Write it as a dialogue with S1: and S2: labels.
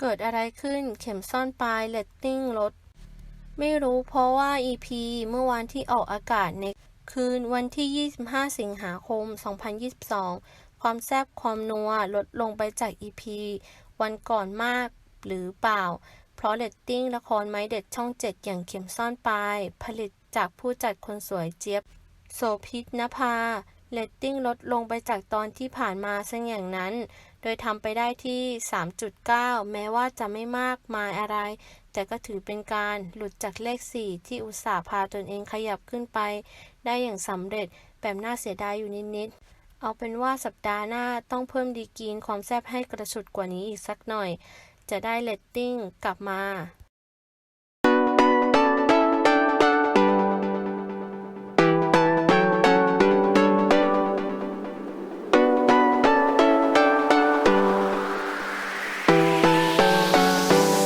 S1: เกิดอะไรขึ้นเข็มซ่อนปลายเรตติ้งลด ไม่รู้เพราะว่า EP เมื่อวานที่ออกอากาศในคืนวันที่ 25 สิงหาคม 2022 ความแซบความนัวลดลงไปจาก EP วันก่อนมากหรือเปล่า เพราะเรตติ้งละครไม้เด็ดช่อง 7 อย่างเข็มซ่อนปลาย ผลิตจากผู้จัดคนสวยเจี๊ยบ โสภิตนภาเรตติ้งลดลงไปจากตอนที่ผ่านมาซะอย่างนั้น ดยทำไปได้ที่ 3.9 แม้ว่าจะไม่มากมายอะไร แต่ก็ถือเป็นการหลุดจากเลข 4 ที่อุตส่าห์พาตนเองขยับขึ้นไป ได้อย่างสำเร็จแบบน่าเสียดายอยู่นิด ๆ เอาเป็นว่าสัปดาห์หน้าต้องเพิ่มดีกรีนความแซ่บให้กระชุดกว่านี้อีกสักหน่อย จะได้เลตติ้งกลับมา